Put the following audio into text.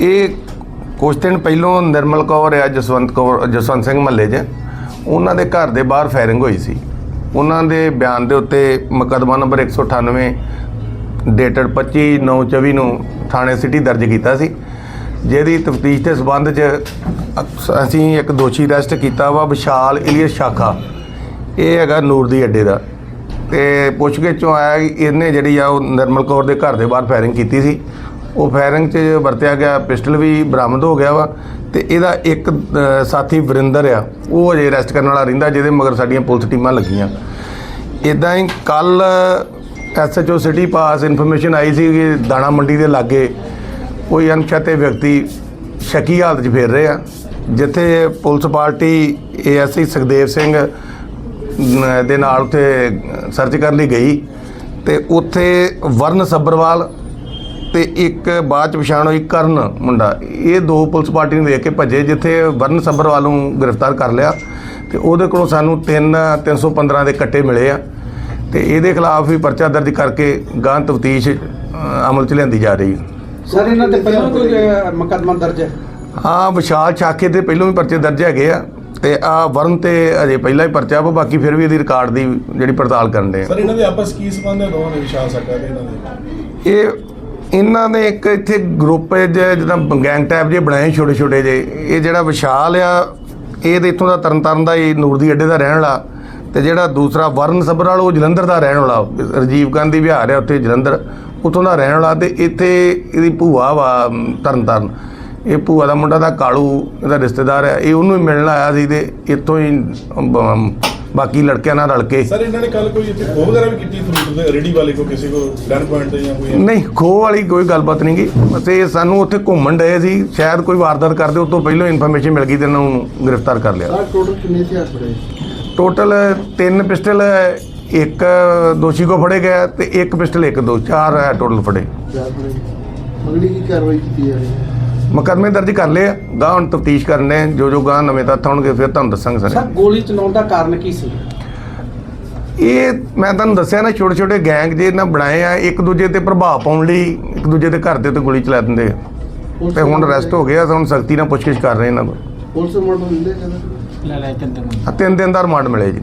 ਇਹ ਕੁਝ ਦਿਨ ਪਹਿਲੋਂ ਨਿਰਮਲ ਕੌਰ ਆ, ਜਸਵੰਤ ਕੌਰ, ਜਸਵੰਤ ਸਿੰਘ ਮਹੱਲੇ 'ਚ, ਉਹਨਾਂ ਦੇ ਘਰ ਦੇ ਬਾਹਰ ਫਾਇਰਿੰਗ ਹੋਈ ਸੀ। ਉਹਨਾਂ ਦੇ ਬਿਆਨ ਦੇ ਉੱਤੇ ਮੁਕੱਦਮਾ ਨੰਬਰ 198 ਡੇਟਡ 25/9/24 ਨੂੰ ਥਾਣੇ ਸਿਟੀ ਦਰਜ ਕੀਤਾ ਸੀ। ਜਿਹਦੀ ਤਫਤੀਸ਼ ਦੇ ਸਬੰਧ 'ਚ ਅਕ- ਅਸੀਂ ਇੱਕ ਦੋਸ਼ੀ ਅਰੈਸਟ ਕੀਤਾ ਵਾ, ਵਿਸ਼ਾਲ ਇਲੀਅਸ ਸ਼ਾਖਾ। ਇਹ ਹੈਗਾ ਨੂਰ ਦੀ ਅੱਡੇ ਦਾ। ਤੇ ਪੁੱਛਗਿੱਛ ਚੋਂ ਆਇਆ ਕਿ ਇਹਨੇ ਜਿਹੜੀ ਆ, ਉਹ ਨਿਰਮਲ ਕੌਰ ਦੇ ਘਰ ਦੇ ਬਾਹਰ ਫਾਇਰਿੰਗ ਕੀਤੀ ਸੀ। ਉਹ ਫਾਇਰਿੰਗ 'ਚ ਵਰਤਿਆ ਗਿਆ ਪਿਸਟਲ ਵੀ ਬਰਾਮਦ ਹੋ ਗਿਆ ਵਾ ਤੇ ਇਹਦਾ ਇੱਕ ਅ, ਸਾਥੀ ਵਰਿੰਦਰ ਆ ਉਹ ਅਜੇ ਅਰੈਸਟ ਕਰਨ ਵਾਲਾ ਰਹਿੰਦਾ ਜਿਹਦੇ ਮਗਰ ਸਾਡੀਆਂ ਪੁਲਿਸ ਟੀਮਾਂ ਲੱਗੀਆਂ। ਇਦਾਂ ਹੀ ਕੱਲ ਐਸਐਚਓ ਸਿਟੀ ਪਾਸ ਇਨਫੋਰਮੇਸ਼ਨ ਆਈ ਸੀ ਕਿ ਦਾਣਾ ਮੰਡੀ ਦੇ ਲਾਗੇ ਕੋਈ ਅਣਪਛਾਤੇ ਵਿਅਕਤੀ ਸ਼ੱਕੀ ਹਾਲਤ 'ਚ ਫਿਰ ਰਹੇ ਆ ਜਿੱਥੇ police party ASI Sukhdev Singh ਨ- ਦੇ ਨਾਲ ਉੱਥੇ ਸਰਚ ਕਰਨ ਲਈ ਗਈ ਤੇ ਉੱਥੇ ਵਰਨ ਸੱਬਰਵਾਲ ਤੇ ਇੱਕ ਬਾਅਦ ਚ ਪਛਾਣ ਹੋਈ ਕਰਨ ਮੁੰਡਾ। ਇਹ ਦੋ ਪੁਲਿਸ ਪਾਰਟੀ ਨੂੰ ਵੇਖ ਕੇ ਭੱਜੇ ਜਿੱਥੇ ਵਰਨ ਸੱਬਰਵਾਲ ਨੂੰ ਗ੍ਰਿਫਤਾਰ ਕਰ ਲਿਆ ਤੇ ਉਹਦੇ ਕੋਲੋਂ ਸਾਨੂੰ 3 315 ਦੇ ਕੱਟੇ ਮਿਲੇ ਆ ਤੇ ਇਹਦੇ ਖਿਲਾਫ ਵੀ ਪਰਚਾ ਦਰਜ ਕਰਕੇ ਗਾਂ ਤਫਤੀਸ਼ ਅਮਲ ਚ ਲਿਆਂਦੀ ਜਾ ਰਹੀ ਹੈ। ਸਰ ਇਹਨਾਂ ਤੇ ਪਹਿਲਾਂ ਕੋਈ ਮੁਕੱਦਮਾ ਦਰਜ ਹੈ? ਹਾਂ ਵਿਸ਼ਾਲ ਛਾਕੇ ਤੇ ਪਹਿਲਾਂ ਵੀ ਪਰਚੇ ਦਰਜ ਹੈਗੇ ਆ ਤੇ ਆ ਵਰਨ ਤੇ ਅਜੇ ਪਹਿਲਾਂ ਹੀ ਪਰਚਾ ਵਾ ਬਾਕੀ ਫਿਰ ਵੀ ਇਹਦੀ ਰਿਕਾਰਡ ਦੀ ਜਿਹੜੀ ਪੜਤਾਲ ਕਰਨ ਦੇ ਆ। ਸਰ ਇਹਨਾਂ ਦੇ ਆਪਸ ਕੀ ਸੰਬੰਧ ਹੈ? ਦੋਵਾਂ ਦੇ ਵਿਸ਼ਾਲ ਸਕਾ ਦੇ ਇਹਨਾਂ ਦੇ? ਇਹ ਇਹਨਾਂ ਨੇ ਇੱਕ ਇੱਥੇ ਗਰੁੱਪ ਜਿਹਾ ਜਿੱਦਾਂ ਗੈਂਗ ਟਾਈਪ ਜੇ ਬਣਾਏ ਛੋਟੇ ਛੋਟੇ ਜੇ ਇਹ ਜਿਹੜਾ ਵਿਸ਼ਾਲ ਆ ਇਹ ਤੇ ਇੱਥੋਂ ਦਾ ਤਰਨਤਾਰਨ ਦਾ ਇਹ ਨੂਰਦੀ ਅੱਡੇ ਦਾ ਰਹਿਣ ਵਾਲਾ। ਤੇ ਜਿਹੜਾ ਦੂਸਰਾ ਵਰਨ ਸਬਰਾਲ ਉਹ ਜਲੰਧਰ ਦਾ ਰਹਿਣ ਵਾਲਾ। ਰਜੀਵ ਗਾਂਧੀ ਵਿਹਾਰ ਆ ਉੱਥੇ ਜਲੰਧਰ। ਉੱਥੋਂ ਦਾ ਰਹਿਣ ਵਾਲਾ ਤੇ ਇੱਥੇ ਇਹਦੀ ਭੂਆ ਵਾ ਅਮ, ਤਰਨਤਾਰਨ। ਇਹ ਭੂਆ ਦਾ ਮੁੰਡਾ ਦਾ ਕਾਲੂ ਇਹਦਾ ਰਿਸ਼ਤੇਦਾਰ ਹੈ ਇਹ ਉਹਨੂੰ ਹੀ ਮਿਲਣ ਆਇਆ ਸੀ ਤੇ ਇੱਥੋਂ ਹੀ ਬਾਕੀ ਲੜਕਿਆਂ ਨਾਲ ਰਲ ਕੇ। ਸਰ ਇਹਨਾਂ ਨੇ ਕੱਲ ਕੋਈ ਇੱਥੇ ਖੋਹ ਵਗੈਰਾ ਵੀ ਕੀਤੀ ਫਰੂਟ ਦੇ ਰੇੜੀ ਵਾਲੇ ਕੋ ਕਿਸੇ ਕੋ ਗਨ ਪੁਆਇੰਟ ਤੇ ਜਾਂ ਕੋਈ ਨਹੀਂ ਖੋਹ ਵਾਲੀ ਕੋਈ ਗੱਲਬਾਤ ਨਹੀਂ ਗੀ। ਬਸ ਇਹ ਸਾਨੂੰ ਉੱਥੇ ਘੁੰਮਣ ਡਏ ਸੀ। ਸ਼ਾਇਦ ਕੋਈ ਵਾਰਦਾਤ ਕਰਦੇ ਉਸ ਤੋਂ ਪਹਿਲਾਂ ਇਨਫੋਰਮੇਸ਼ਨ ਮਿਲ ਗਈ ਤੇ ਇਹਨਾਂ ਨੂੰ ਗ੍ਰਿਫਤਾਰ ਕਰ ਲਿਆ। ਸਰ ਟੋਟਲ ਕਿੰਨੇ ਹਥਿਆਰ ਫੜੇ? ਟੋਟਲ ਤਿੰਨ ਪਿਸਟਲ ਇੱਕ ਦੋਸ਼ੀ ਕੋ ਫੜੇ ਗਏ ਤੇ ਇੱਕ ਪਿਸਟਲ ਇੱਕ ਦੋ ਚਾਰ ਹੈ ਟੋਟਲ ਫੜੇ। ਅਗਲੀ ਕੀ ਕਾਰਵਾਈ ਕੀਤੀ ਜਾ ਰਹੀ ਹੈ ਮੁਕੱਦਮੇ ਦਰਜ ਕਰ ਲਏ ਗਾਂ ਹੁਣ ਤਫਤੀਸ਼ ਕਰਨੇ। ਜੋ ਜੋ ਗਾਂ ਨਵੇਂ ਤੱਥ ਹੋਣਗੇ ਫਿਰ ਤੁਹਾਨੂੰ ਦੱਸਾਂਗੇ ਸਰ। ਸਾਰੇ ਗੋਲੀ ਚਲਾਉਣ ਦਾ ਕਾਰਨ ਕੀ ਸੀ? ਇਹ ਮੈਂ ਤੁਹਾਨੂੰ ਦੱਸਿਆ ਨਾ ਛੋਟੇ ਛੋਟੇ ਗੈਂਗ ਜੇ ਇਹਨਾਂ ਬਣਾਏ ਆ ਇੱਕ ਦੂਜੇ ਤੇ ਪ੍ਰਭਾਵ ਪਾਉਣ ਲਈ ਇੱਕ ਦੂਜੇ ਦੇ ਘਰ ਦੇ ਉੱਤੇ ਗੋਲੀ ਚਲਾ ਦਿੰਦੇ ਆ। ਤੇ ਹੁਣ ਅਰੈਸਟ ਹੋ ਗਿਆ ਹੁਣ ਸਖਤੀ ਨਾਲ ਪੁੱਛਗਿੱਛ ਕਰ ਰਹੇ ਇਹਨਾਂ ਕੋਲ। ਪੁਲਿਸ ਮੋਟਰ ਦਿੰਦੇ ਕਹਿੰਦੇ ਆ ਤਿੰਨ ਦਿਨ ਦਾ ਰਿਮਾਂਡ ਮਿਲੇ ਜੀ